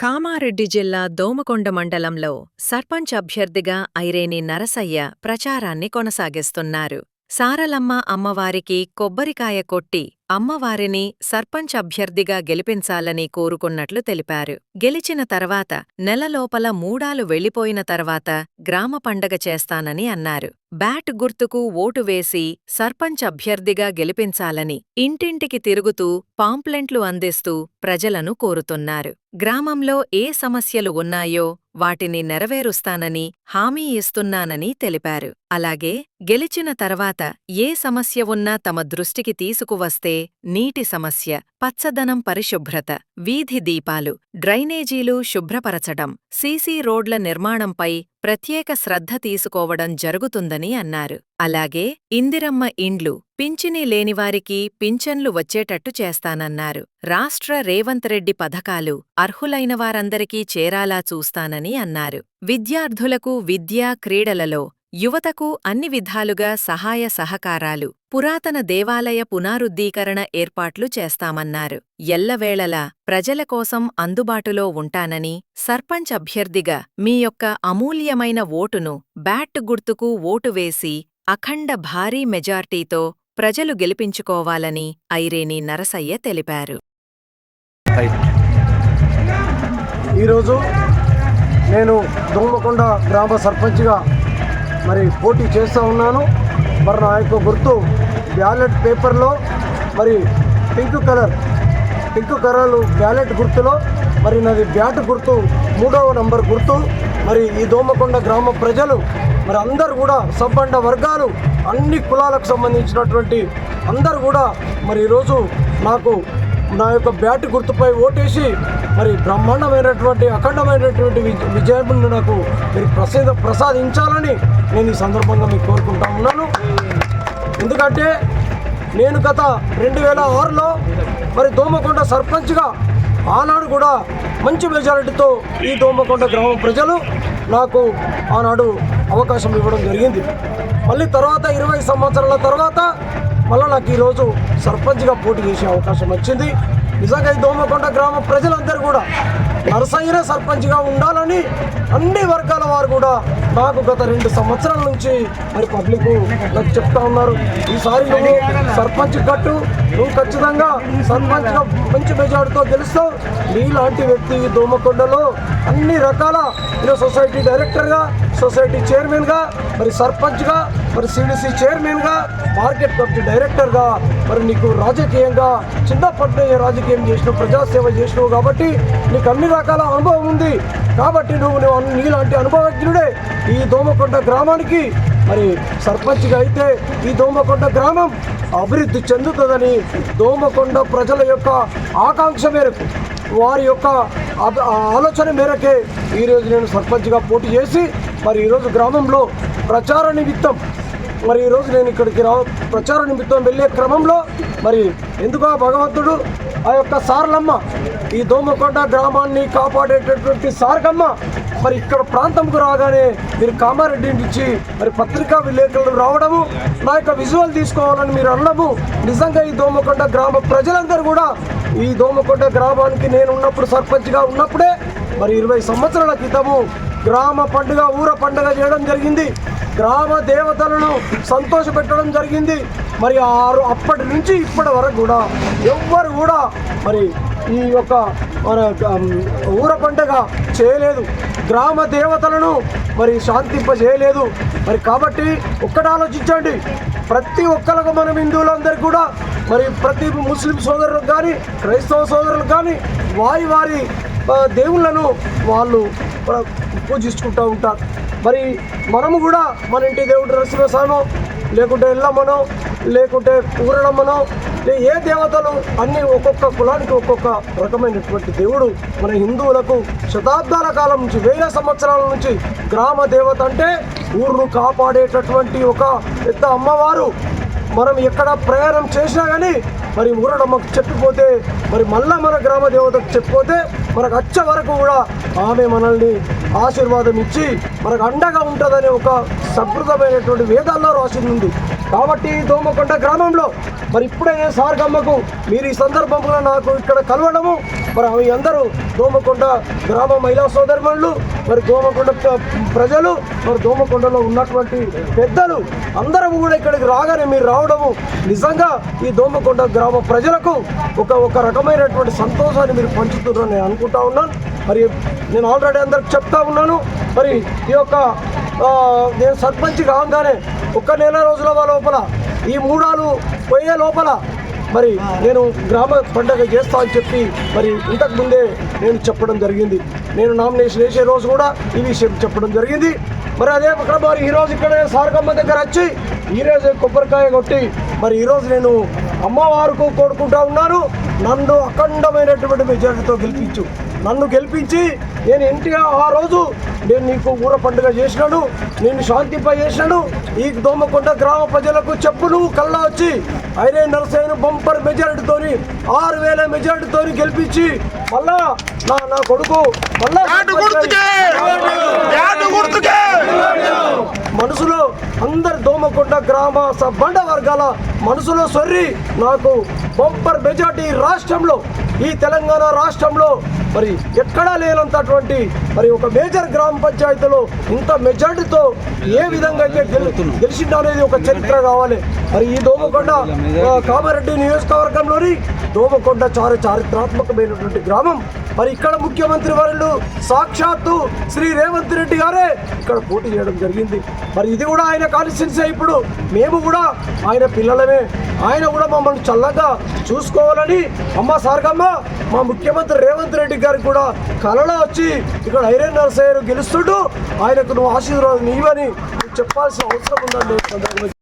కామారెడ్డి జిల్లా దోమకొండ మండలంలో సర్పంచ్ అభ్యర్థిగా ఐరేని నరసయ్య ప్రచారాన్ని కొనసాగిస్తున్నారు. సారలమ్మ అమ్మవారికి కొబ్బరికాయ కొట్టి అమ్మవారిని సర్పంచ్ అభ్యర్థిగా గెలిపించాలని కోరుకున్నట్లు తెలిపారు. గెలిచిన తర్వాత నెలలోపల మూడాలు వెళ్ళిపోయిన తర్వాత గ్రామ పండగ చేస్తానని అన్నారు. బ్యాట్ గుర్తుకు ఓటు వేసి సర్పంచ్ అభ్యర్థిగా గెలిపించాలని ఇంటింటికి తిరుగుతూ పాంప్లెంట్లు అందిస్తూ ప్రజలను కోరుతున్నారు. గ్రామంలో ఏ సమస్యలు ఉన్నాయో వాటిని నెరవేరుస్తానని హామీ ఇస్తున్నానని తెలిపారు. అలాగే గెలిచిన తర్వాత ఏ సమస్య ఉన్నా తమ దృష్టికి తీసుకువస్తే నీటి సమస్య పచ్చదనం పరిశుభ్రత వీధి దీపాలు డ్రైనేజీలు శుభ్రపరచడం సీసీ రోడ్ల నిర్మాణంపై ప్రత్యేక శ్రద్ధ తీసుకోవడం జరుగుతుందని అన్నారు. అలాగే ఇందిరమ్మ ఇండ్లు పింఛనీ లేనివారికి పింఛన్లు వచ్చేటట్టు చేస్తానన్నారు. రాష్ట్ర రేవంత్ రెడ్డి పథకాలు అర్హులైన వారందరికీ చేరాలా చూస్తానని అన్నారు. విద్యార్థులకు విద్యా క్రీడలలో యువతకు అన్ని విధాలుగా సహాయ సహకారాలు పురాతన దేవాలయ పునారుద్ధీకరణ ఏర్పాట్లు చేస్తామన్నారు. ఎల్లవేళలా ప్రజల కోసం అందుబాటులో ఉంటానని సర్పంచ్ అభ్యర్థిగా మీ యొక్క అమూల్యమైన ఓటును బ్యాట్ గుర్తుకు ఓటు వేసి అఖండ భారీ మెజార్టీతో ప్రజలు గెలిపించుకోవాలని ఐరేని నరసయ్య తెలిపారు. ఈరోజు నేను దోమకొండ గ్రామ సర్పంచ్గా మరి పోటీ చేస్తూ ఉన్నాను. మరి నా యొక్క గుర్తు బ్యాలెట్ పేపర్లో మరి పింక్ కలర్ పింక్ కర్రలు బ్యాలెట్ గుర్తులో మరి నాది బ్యాట్ గుర్తు మూడవ నంబర్ గుర్తు. మరి ఈ దోమకొండ గ్రామ ప్రజలు మరి అందరు కూడా సబ్బండ వర్గాలు అన్ని కులాలకు సంబంధించినటువంటి అందరు కూడా మరి ఈరోజు నాకు నా యొక్క బ్యాట్ గుర్తుపై ఓటేసి మరి బ్రహ్మాండమైనటువంటి అఖండమైనటువంటి విజ- నాకు మీరు ప్రసిద్ధ ప్రసాదించాలని నేను ఈ సందర్భంగా మీకు కోరుకుంటా ఉన్నాను. ఎందుకంటే నేను గత రెండు వేల ఆరులో మరి దోమకొండ సర్పంచ్గా ఆనాడు కూడా మంచి మెజారిటీతో ఈ దోమకొండ గ్రామ ప్రజలు నాకు ఆనాడు అవకాశం ఇవ్వడం జరిగింది. మళ్ళీ తర్వాత ఇరవై సంవత్సరాల తర్వాత మళ్ళీ నాకు ఈరోజు సర్పంచ్గా పోటీ చేసే అవకాశం వచ్చింది. నిజంగా ఈ దోమకొండ గ్రామ ప్రజలందరూ కూడా నరసయ్యనే సర్పంచ్గా ఉండాలని అన్ని వర్గాల వారు కూడా నాకు గత రెండు సంవత్సరాల నుంచి మరి పబ్లిక్ నాకు చెప్తా ఉన్నారు. ఈసారి నువ్వు సర్పంచ్ కట్టు నువ్వు ఖచ్చితంగా సర్పంచ్గా మంచి మెజార్టీతో గెలుస్తావు. నీలాంటి వ్యక్తి దోమకొండలో అన్ని రకాల సొసైటీ డైరెక్టర్గా సొసైటీ చైర్మన్గా మరి సర్పంచ్గా మరి సిడిసి చైర్మన్గా మార్కెట్ కమిటీ డైరెక్టర్గా మరి నీకు రాజకీయంగా చిన్నప్పటి నుంచి రాజకీయం చేసినావు ప్రజాసేవ చేసినావు కాబట్టి నీకు అన్ని రకాల అనుభవం ఉంది. కాబట్టి నువ్వు నువ్వు నీలాంటి అనుభవజ్ఞుడే ఈ దోమకొండ గ్రామానికి మరి సర్పంచ్గా అయితే ఈ దోమకొండ గ్రామం అభివృద్ధి చెందుతుందని దోమకొండ ప్రజల యొక్క ఆకాంక్ష మేరకు వారి యొక్క ఆలోచన మేరకే ఈరోజు నేను సర్పంచ్గా పోటీ చేసి మరి ఈరోజు గ్రామంలో ప్రచార నిమిత్తం మరి ఈరోజు నేను ఇక్కడికి రా ప్రచార నిమిత్తం వెళ్ళే క్రమంలో మరి ఎందుకో భగవంతుడు ఆ యొక్క సార్లమ్మ ఈ దోమకొండ గ్రామాన్ని కాపాడేటటువంటి సార్గమ్మ మరి ఇక్కడ ప్రాంతంకు రాగానే మీరు కామారెడ్డి నుంచి మరి పత్రికా విలేకరులు రావడము నా యొక్క విజువల్ తీసుకోవాలని మీరు అనడము నిజంగా ఈ దోమకొండ గ్రామ ప్రజలందరూ కూడా ఈ దోమకొండ గ్రామానికి నేను ఉన్నప్పుడు సర్పంచ్గా ఉన్నప్పుడే మరి ఇరవై సంవత్సరాల క్రితము గ్రామ పండుగ ఊర పండుగ చేయడం జరిగింది. గ్రామ దేవతలను సంతోషపెట్టడం జరిగింది. మరి ఆరు అప్పటి నుంచి ఇప్పటి వరకు కూడా ఎవ్వరు కూడా మరి ఈ యొక్క మన ఊర పండుగ చేయలేదు. గ్రామ దేవతలను మరి శాంతింప చేయలేదు మరి కాబట్టి ఒక్కటి ఆలోచించండి. ప్రతి ఒక్కరికి మనం హిందువులందరికీ కూడా మరి ప్రతి ముస్లిం సోదరులకు కానీ క్రైస్తవ సోదరులకు కానీ వారి వారి దేవుళ్ళను వాళ్ళు పూజించుకుంటూ ఉంటారు మరి మనము కూడా మన ఇంటి దేవుడు నరసింహస్వామో లేకుంటే ఎల్లమ్మనో లేకుంటే ఊరడమ్మనో లే ఏ దేవతలు అన్ని ఒక్కొక్క కులానికి ఒక్కొక్క రకమైనటువంటి దేవుడు మన హిందువులకు శతాబ్దాల కాలం నుంచి వేల సంవత్సరాల నుంచి గ్రామ దేవత అంటే ఊరును కాపాడేటటువంటి ఒక పెద్ద అమ్మవారు. మనం ఎక్కడ ప్రయాణం చేసినా కానీ మరి ఊరడమ్మకు చెప్పిపోతే మరి మళ్ళా మన గ్రామ దేవతకు చెప్పిపోతే మనకు అచ్చ వరకు కూడా ఆమె మనల్ని ఆశీర్వాదం ఇచ్చి మనకు అండగా ఉంటుందనే ఒక సంప్రదమైనటువంటి వేదాల్లో రాసింది ఉంది. కాబట్టి దోమకొండ గ్రామంలో మరి ఇప్పుడైనా సార్గమ్మకు మీరు ఈ సందర్భంలో నాకు ఇక్కడ కలవడము మరి అవి అందరూ దోమకొండ గ్రామ మహిళా సోదరిమణులు మరి దోమకొండ ప్ర- ప్రజలు మరి దోమకొండలో ఉన్నటువంటి పెద్దలు అందరూ కూడా ఇక్కడికి రాగానే మీరు రావడము నిజంగా ఈ దోమకొండ గ్రామ ప్రజలకు ఒక ఒక రకమైనటువంటి సంతోషాన్ని మీరు పంచుతున్నారని నేను అనుకుంటా ఉన్నాను. మరి నేను ఆల్రెడీ అందరికి చెప్తా ఉన్నాను. మరి ఈ యొక్క నేను సర్పంచ్ కాగానే ఒక్క నెల రోజుల లోపల ఈ మూడాలు పోయే లోపల మరి నేను గ్రామ పండగ చేస్తా అని చెప్పి మరి ఇంతకు ముందే నేను చెప్పడం జరిగింది. నేను నామినేషన్ వేసే రోజు కూడా ఈ విషయం చెప్పడం జరిగింది. మరి అదే అక్కడ మరి ఈరోజు ఇక్కడ సారకమ్మ దగ్గర వచ్చి ఈరోజు కొబ్బరికాయ కొట్టి మరి ఈరోజు నేను అమ్మవారికి కోరుకుంటా ఉన్నాను. నన్ను అఖండమైనటువంటి మెజార్టీతో గెలిపించు. నన్ను గెలిపించి నేను ఇంటిగా ఆ రోజు నేను నీకు ఊర పండుగ చేసినాను. నేను శాంతింప చేసినాను. ఈ దోమకొండ గ్రామ ప్రజలకు చెప్పు నువ్వు కళ్ళ వచ్చి ఐరే నరసేను బంపర్ మెజారిటీతోని ఆరు వేల మెజారిటీతోని గెలిపించి మళ్ళా నా నా కొడుకు మళ్ళా మనసులో అందరి దోమకొండ గ్రామ బండ వర్గాల మనసులో సొర్రి నాకు బంపర్ మెజార్టీ రాష్ట్రంలో ఈ తెలంగాణ రాష్ట్రంలో మరి ఎక్కడా లేనంతటువంటి మరి ఒక మేజర్ గ్రామ పంచాయతీలో ఇంత మెజార్టీతో ఏ విధంగా అయితే గెలు గెలిచిండు అనేది ఒక చరిత్ర కావాలి. మరి ఈ దోమకొండ కామారెడ్డి నియోజకవర్గంలోని దోమకొండ చార చారిత్రాత్మకమైనటువంటి గ్రామం. మరి ఇక్కడ ముఖ్యమంత్రి వారు సాక్షాత్తు శ్రీ రేవంత్ రెడ్డి గారే ఇక్కడ పోటీ చేయడం జరిగింది. మరి ఇది కూడా ఆయన కాన్స్టిట్యున్సీ ఇప్పుడు మేము కూడా ఆయన పిల్లలమే. ఆయన కూడా మమ్మల్ని చల్లగా చూసుకోవాలని అమ్మ సార్గమ్మ మా ముఖ్యమంత్రి రేవంత్ రెడ్డి గారికి కూడా కలలో వచ్చి ఇక్కడ ఐరన్ నరసయ్య గెలుస్తుంటూ ఆయనకు నువ్వు ఆశీర్వాదం నీవని చెప్పాల్సిన అవసరం ఉందండి.